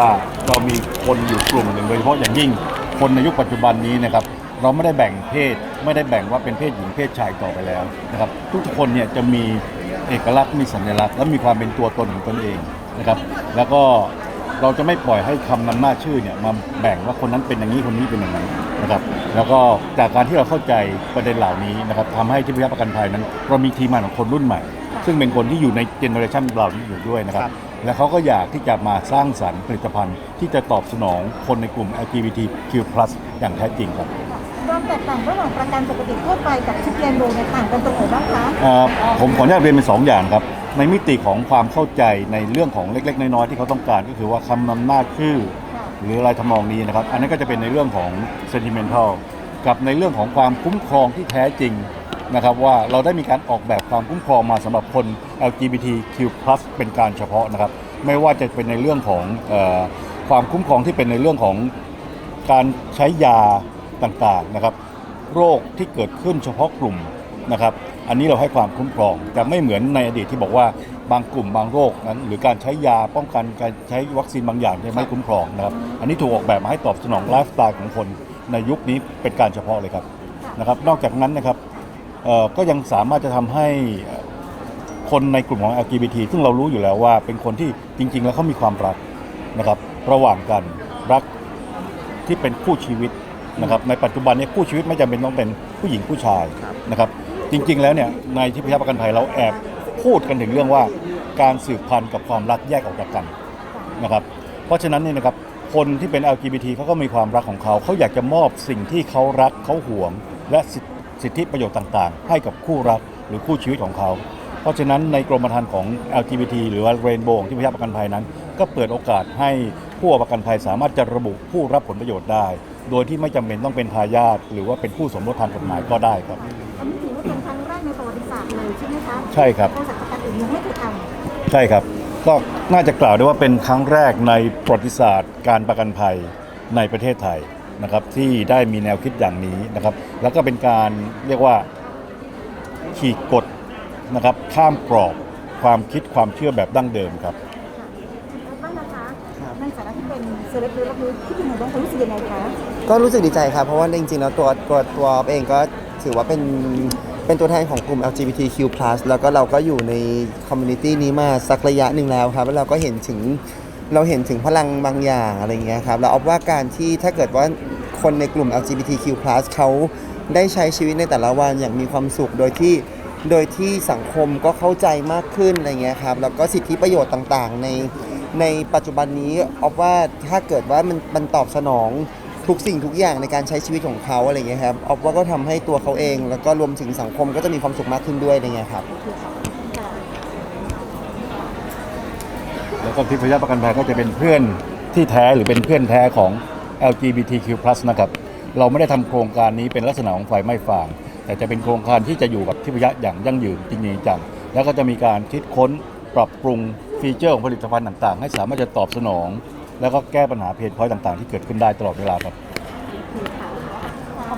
ว่าเรามีคนอยู่กลุ่มหนึ่งโดยเฉพาะอย่างยิ่งคนในยุคปัจจุบันนี้นะครับเราไม่ได้แบ่งเพศไม่ได้แบ่งว่าเป็นเพศหญิงเพศชายต่อไปแล้วนะครับทุกคนเนี่ยจะมีเอกลักษณ์มีสัญลักษณ์และมีความเป็นตัวตนของตนเองนะครับแล้วก็เราจะไม่ปล่อยให้คำนำหน้าชื่อเนี่ยมาแบ่งว่าคนนั้นเป็นอย่างนี้คนนี้เป็นอย่างนั้นนะครับแล้วก็จากการที่เราเข้าใจประเด็นเหล่านี้นะครับทำให้ที่พยาประกันภัยนั้น เรามีทีมงานของคนรุ่นใหม่ ซึ่งเป็นคนที่อยู่ในเจเนอเรชันเหล่านี้อยู่ด้วยนะครับ และเขาก็อยากที่จะมาสร้างสรรค์ผลิตภัณฑ์ ที่จะตอบสนองคนในกลุ่ม LGBTQ+ อย่างแท้จริงครับความแตกต่างระหว่างประกันปกติทั่วไปกับชิปเรียนโบเนี่ยต่างกันตรงไหนบ้างคะเอ่อผมขออนุญาตเรียนเป็นสองอย่างครับ ในมิติของความเข้าใจในเรื่องของเล็ก ๆ น้อยๆที่เขาต้องการก็คือว่าคำนำหน้าชื่อ หรืออะไรทำนองนี้นะครับ อันนั้นก็จะเป็นในเรื่องของ sentimental กับในเรื่องของความคุ้มครองที่แท้จริง นะครับว่าเราได้มีการออกแบบความคุ้มครองมาสำหรับคน LGBTQ+ เป็นการเฉพาะนะครับ ไม่ว่าจะเป็นในเรื่องของออความคุ้มครองที่เป็นในเรื่องของการใช้ยาต่างๆนะครับ โรคที่เกิดขึ้นเฉพาะกลุ่มนะครับ อันนี้เราให้ความคุ้มครองแต่ไม่เหมือนในอดีตที่บอกว่าบางกลุ่มบางโรคนั้น หรือการใช้ยาป้องกันการใช้วัคซีนบางอย่างที่ไม่คุ้มครองนะครับ อันนี้ถูกออกแบบมาให้ตอบสนองไลฟ์สไตล์ของคนในยุคนี้เป็นการเฉพาะเลยครับนะครับ นอกจากนั้นนะครับ ก็ยังสามารถจะทำให้คนในกลุ่มของ LGBT ซึ่งเรารู้อยู่แล้วว่าเป็นคนที่จริง ๆ แล้วเขามีความรักนะครับระหว่างกันรักที่เป็นคู่ชีวิตนะครับในปัจจุบันนี้คู่ชีวิตไม่จำเป็นต้องเป็นผู้หญิงผู้ชายนะครับจริง ๆ แล้วเนี่ยในที่พยาประกันภัยเราแอบพูดกันถึงเรื่องว่าการสืบพันธุ์กับความรักแยกออกจากกันนะครับเพราะฉะนั้นเนี่ยนะครับคนที่เป็น LGBT เขาก็มีความรักของเขา เขาอยากจะมอบสิ่งที่เขารักเขาห่วง และ สิทสิทธิประโยชน์ต่างๆ ให้กับคู่รักหรือคู่ชีวิตของเขา เพราะฉะนั้นในกรมธรรม์ของ LGBT หรือว่าเรนโบว์ที่พยาประกันภัยนั้น ก็เปิดโอกาสให้ผู้ประกันภัยสามารถจะระบุผู้รับผลประโยชน์ได้ โดยที่ไม่จำเป็นต้องเป็นทายาทหรือว่าเป็นผู้สมรสทางกฎหมายก็ได้ครับอันนี้ถือว่าเป็นครั้งแรกในประวัติศาสตร์เลยใช่ไหมคะใช่ครับบริษัทประกันอื่นยังไม่เคยทใช่ครับ ก็น่าจะกล่าวได้ว่าเป็นครั้งแรกในประวัติศาสตร์ การประกันภัยในประเทศไทย นะครับที่ได้มีแนวคิดอย่างนี้นะครับ แล้วก็เป็นการเรียกว่าขีดกฎนะครับข้ามกรอบความคิดความเชื่อแบบดั้งเดิมครับำแล้วบ้างนะคะในฐานะที่เป็นเซเลบริตี้คิดยังไงบ้างคะรู้สึกยังไงคะก็รู้สึกดีใจครับ เพราะว่าจริงๆแล้วตัวตัวตัวอ๊อฟเองก็ถือว่าเป็นเป็นตัวแทนของกลุ่ม LGBTQ+ แล้วก็เราก็อยู่ในคอมมูนิตี้นี้มาสักระยะหนึ่งแล้วครับ แล้วเราก็เห็นถึง เราเห็นถึงพลังบางอย่างอะไรเงี้ยครับ แล้วออฟว่าการที่ถ้าเกิดว่าคนในกลุ่ม LGBTQ+ เขาได้ใช้ชีวิตในแต่ละวันอย่างมีความสุขโดยที่โดยที่สังคมก็เข้าใจมากขึ้นอะไรเงี้ยครับ แล้วก็สิทธิประโยชน์ต่างๆ ในในปัจจุบันนี้ออฟว่าถ้าเกิดว่ามันมันตอบสนองทุกสิ่งทุกอย่างในการใช้ชีวิตของเขาอะไรเงี้ยครับออฟว่าก็ทำให้ตัวเขาเอง แล้วก็รวมถึงสังคมก็จะมีความสุขมากขึ้นด้วยอะไรเงี้ยครับ แล้วก็ทิพยประกันภัยก็จะเป็นเพื่อนที่แท้หรือเป็นเพื่อนแท้ของ LGBTQ+ นะครับ เราไม่ได้ทำโครงการนี้เป็นลักษณะของไฟไหม้ฟาง แต่จะเป็นโครงการที่จะอยู่กับทิพยะอย่างยั่งยืนจริงจัง แล้วก็จะมีการคิดค้นปรับปรุงฟีเจอร์ของผลิตภัณฑ์ต่างๆ ให้สามารถจะตอบสนอง แล้วก็แก้ปัญหาเพนพอยต์ต่างๆ ที่เกิดขึ้นได้ตลอดเวลาครับ